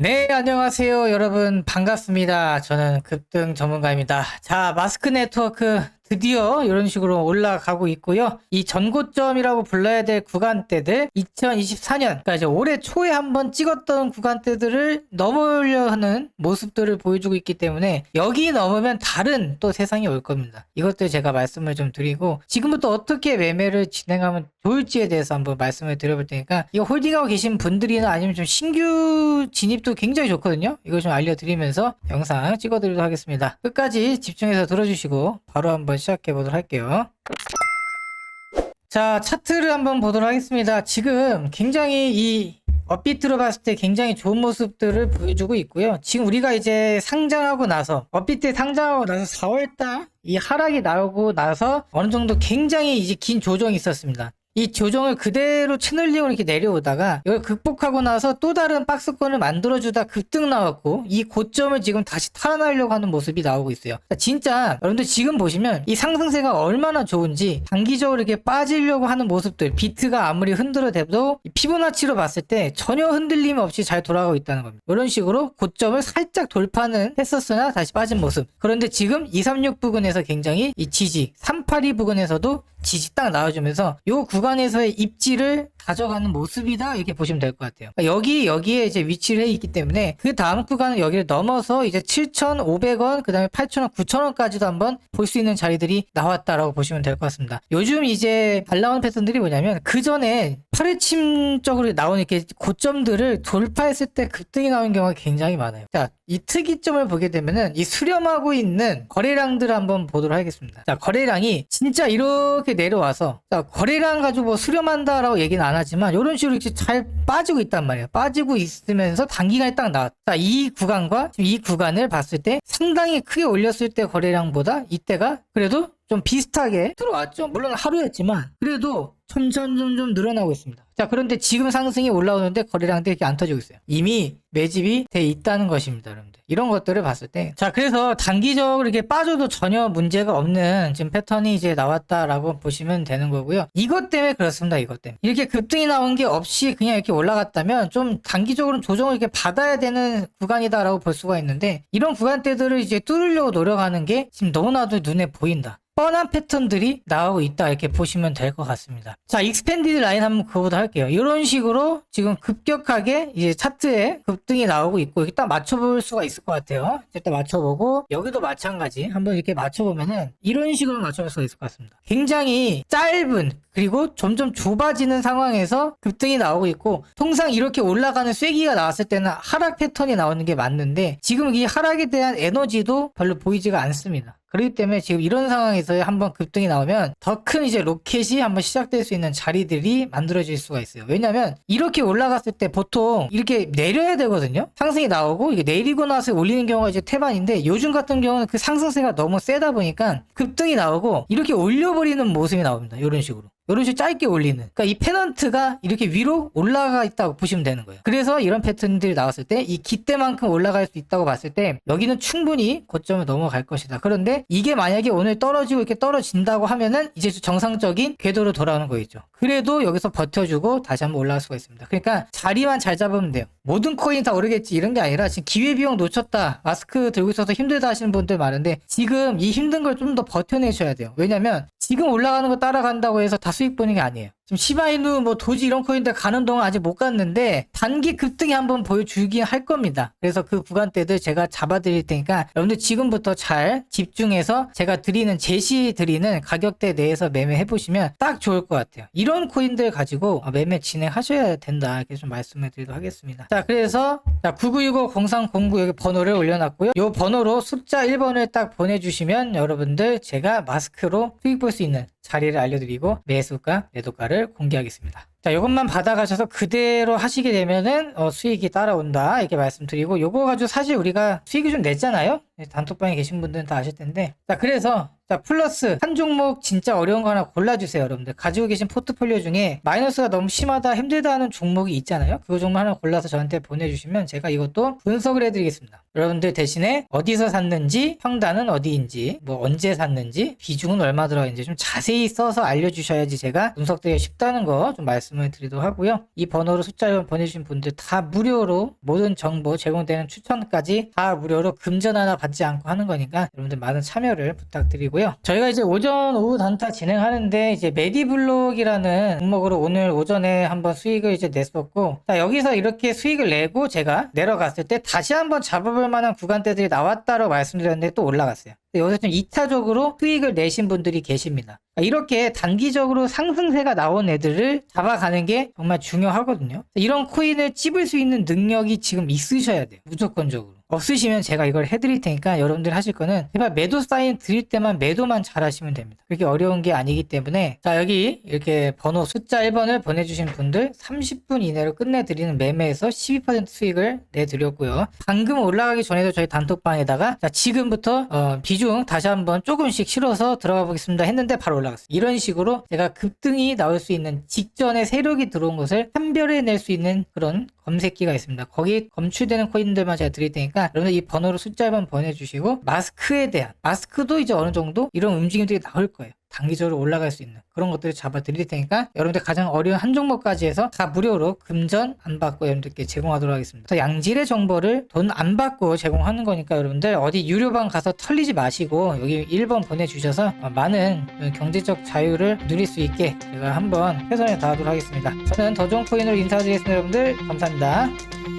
네, 안녕하세요. 여러분, 반갑습니다. 저는 급등 전문가입니다. 자, 마스크 네트워크 드디어 이런 식으로 올라가고 있고요. 이 전고점이라고 불러야 될 구간대들 2024년, 그러니까 올해 초에 한번 찍었던 구간대들을 넘으려 하는 모습들을 보여주고 있기 때문에 여기 넘으면 다른 또 세상이 올 겁니다. 이것들 제가 말씀을 좀 드리고 지금부터 어떻게 매매를 진행하면 좋을지에 대해서 한번 말씀을 드려볼 테니까 이거 홀딩하고 계신 분들이나 아니면 좀 신규 진입도 굉장히 좋거든요. 이거 좀 알려드리면서 영상 찍어드리도록 하겠습니다. 끝까지 집중해서 들어주시고 바로 한번 시작해 보도록 할게요. 자, 차트를 한번 보도록 하겠습니다. 지금 굉장히 이 업비트로 봤을 때 굉장히 좋은 모습들을 보여주고 있고요. 지금 우리가 이제 상장하고 나서 업비트 상장하고 나서 4월달 이 하락이 나오고 나서 어느 정도 굉장히 이제 긴 조정이 있었습니다. 이 조정을 그대로 채널링으로 이렇게 내려오다가 이걸 극복하고 나서 또 다른 박스권을 만들어주다 급등 나왔고 이 고점을 지금 다시 탈환하려고 하는 모습이 나오고 있어요. 그러니까 진짜 여러분들 지금 보시면 이 상승세가 얼마나 좋은지 단기적으로 이렇게 빠지려고 하는 모습들 비트가 아무리 흔들어대도 이 피보나치로 봤을 때 전혀 흔들림 없이 잘 돌아가고 있다는 겁니다. 이런 식으로 고점을 살짝 돌파는 했었으나 다시 빠진 모습. 그런데 지금 236 부근에서 굉장히 이 지지 382 부근에서도 지지 딱 나와주면서 요 구간에서의 입지를 가져가는 모습이다 이렇게 보시면 될 것 같아요. 그러니까 여기 여기에 이제 위치를 해 있기 때문에 그 다음 구간은 여기를 넘어서 이제 7,500원 그다음에 8,000원, 9,000원까지도 한번 볼 수 있는 자리들이 나왔다라고 보시면 될 것 같습니다. 요즘 이제 잘 나오는 패턴들이 뭐냐면 그 전에 파래침적으로 나오는 이렇게 고점들을 돌파했을 때 급등이 나오는 경우가 굉장히 많아요. 자, 이 특이점을 보게 되면은 이 수렴하고 있는 거래량들을 한번 보도록 하겠습니다. 자, 거래량이 진짜 이렇게 내려와서 자, 거래량 가지고 뭐 수렴한다라고 얘기는 안 하지만 이런 식으로 이렇게 잘 빠지고 있단 말이에요. 빠지고 있으면서 단기간에 딱 나왔다. 자, 이 구간과 이 구간을 봤을 때 상당히 크게 올렸을 때 거래량보다 이때가 그래도 좀 비슷하게 들어왔죠. 물론 하루였지만 그래도 점점점점 늘어나고 있습니다. 자, 그런데 지금 상승이 올라오는데 거래량들이 이렇게 안 터지고 있어요. 이미 매집이 돼 있다는 것입니다, 여러분들. 이런 것들을 봤을 때. 자, 그래서 단기적으로 이렇게 빠져도 전혀 문제가 없는 지금 패턴이 이제 나왔다라고 보시면 되는 거고요. 이것 때문에 그렇습니다, 이것 때문에. 이렇게 급등이 나온 게 없이 그냥 이렇게 올라갔다면 좀 단기적으로 조정을 이렇게 받아야 되는 구간이다라고 볼 수가 있는데 이런 구간대들을 이제 뚫으려고 노력하는 게 지금 너무나도 눈에 보인다. 뻔한 패턴들이 나오고 있다 이렇게 보시면 될 것 같습니다. 자, 익스펜디드 라인 한번 그거보다 할게요. 이런 식으로 지금 급격하게 이제 차트에 급등이 나오고 있고 이렇게 딱 맞춰볼 수가 있을 것 같아요. 일단 맞춰보고 여기도 마찬가지 한번 이렇게 맞춰보면은 이런 식으로 맞춰볼 수가 있을 것 같습니다. 굉장히 짧은 그리고 점점 좁아지는 상황에서 급등이 나오고 있고 통상 이렇게 올라가는 쐐기가 나왔을 때는 하락 패턴이 나오는 게 맞는데 지금 이 하락에 대한 에너지도 별로 보이지가 않습니다. 그렇기 때문에 지금 이런 상황에서 한번 급등이 나오면 더 큰 이제 로켓이 한번 시작될 수 있는 자리들이 만들어질 수가 있어요. 왜냐하면 이렇게 올라갔을 때 보통 이렇게 내려야 되거든요. 상승이 나오고 이게 내리고 나서 올리는 경우가 이제 태반인데 요즘 같은 경우는 그 상승세가 너무 세다 보니까 급등이 나오고 이렇게 올려버리는 모습이 나옵니다. 이런 식으로. 이런 식으로 짧게 올리는. 그러니까 이 페넌트가 이렇게 위로 올라가 있다고 보시면 되는 거예요. 그래서 이런 패턴들이 나왔을 때 이 기대만큼 올라갈 수 있다고 봤을 때 여기는 충분히 고점을 넘어갈 것이다. 그런데 이게 만약에 오늘 떨어지고 이렇게 떨어진다고 하면은 이제 정상적인 궤도로 돌아오는 거겠죠. 그래도 여기서 버텨주고 다시 한번 올라갈 수가 있습니다. 그러니까 자리만 잘 잡으면 돼요. 모든 코인 다 오르겠지 이런 게 아니라 지금 기회비용 놓쳤다. 마스크 들고 있어서 힘들다 하시는 분들 많은데 지금 이 힘든 걸 좀 더 버텨내셔야 돼요. 왜냐면 지금 올라가는 거 따라간다고 해서 다 수익 보는 게 아니에요. 지금 시바이누 뭐 도지 이런 코인들 가는 동안 아직 못 갔는데 단기 급등이 한번 보여주긴 할 겁니다. 그래서 그 구간대들 제가 잡아드릴 테니까 여러분들 지금부터 잘 집중해서 제가 드리는 제시 드리는 가격대 내에서 매매해 보시면 딱 좋을 것 같아요. 이런 코인들 가지고 매매 진행하셔야 된다 이렇게 좀 말씀을 드리도록 하겠습니다. 자 그래서 자 9965-0309 여기 번호를 올려놨고요. 이 번호로 숫자 1번을 딱 보내주시면 여러분들 제가 마스크로 수익 볼 수 있는 자리를 알려드리고 매수가, 매도가를 공개하겠습니다. 자, 이것만 받아가셔서 그대로 하시게 되면은 어, 수익이 따라온다 이렇게 말씀드리고 요거 가지고 사실 우리가 수익이 좀 냈잖아요. 네, 단톡방에 계신 분들은 다 아실 텐데. 자, 그래서 자, 플러스 한 종목 진짜 어려운 거 하나 골라주세요, 여러분들. 가지고 계신 포트폴리오 중에 마이너스가 너무 심하다, 힘들다 하는 종목이 있잖아요. 그 종목 하나 골라서 저한테 보내주시면 제가 이것도 분석을 해드리겠습니다. 여러분들 대신에 어디서 샀는지, 평단은 어디인지, 뭐 언제 샀는지, 비중은 얼마 들어가는지 좀 자세히 써서 알려주셔야지 제가 분석되기 쉽다는 거 좀 말씀 말씀을 드리도록 하고요. 이 번호로 숫자를 보내주신 분들 다 무료로 모든 정보 제공되는 추천까지 다 무료로 금전 하나 받지 않고 하는 거니까 여러분들 많은 참여를 부탁드리고요. 저희가 이제 오전 오후 단타 진행하는데 이제 메디블록이라는 종목으로 오늘 오전에 한번 수익을 이제 냈었고 자, 여기서 이렇게 수익을 내고 제가 내려갔을 때 다시 한번 잡아볼 만한 구간대들이 나왔다고 말씀드렸는데 또 올라갔어요. 근데 여기서 좀 2차적으로 수익을 내신 분들이 계십니다. 그러니까 이렇게 단기적으로 상승세가 나온 애들을 잡아가는 게 정말 중요하거든요. 이런 코인을 찝을 수 있는 능력이 지금 있으셔야 돼요. 무조건적으로. 없으시면 제가 이걸 해드릴 테니까 여러분들 하실 거는 제발 매도 사인 드릴 때만 매도만 잘 하시면 됩니다. 그렇게 어려운 게 아니기 때문에 자 여기 이렇게 번호 숫자 1번을 보내주신 분들 30분 이내로 끝내드리는 매매에서 12% 수익을 내드렸고요. 방금 올라가기 전에도 저희 단톡방에다가 자 지금부터 어, 비중 다시 한번 조금씩 실어서 들어가 보겠습니다 했는데 바로 올라갔어요. 이런 식으로 제가 급등이 나올 수 있는 직전에 세력이 들어온 것을 판별해낼 수 있는 그런 검색기가 있습니다. 거기 검출되는 코인들만 제가 드릴 테니까 여러분들 이 번호로 숫자 1번 보내주시고 마스크에 대한 마스크도 이제 어느 정도 이런 움직임들이 나올 거예요. 단기적으로 올라갈 수 있는 그런 것들을 잡아 드릴 테니까 여러분들 가장 어려운 한 종목까지 해서 다 무료로 금전 안 받고 여러분들께 제공하도록 하겠습니다. 양질의 정보를 돈 안 받고 제공하는 거니까 여러분들 어디 유료방 가서 털리지 마시고 여기 1번 보내주셔서 어, 많은 경제적 자유를 누릴 수 있게 제가 한번 최선을 다하도록 하겠습니다. 저는 더 좋은 코인으로 인사드리겠습니다. 여러분들 감사합니다.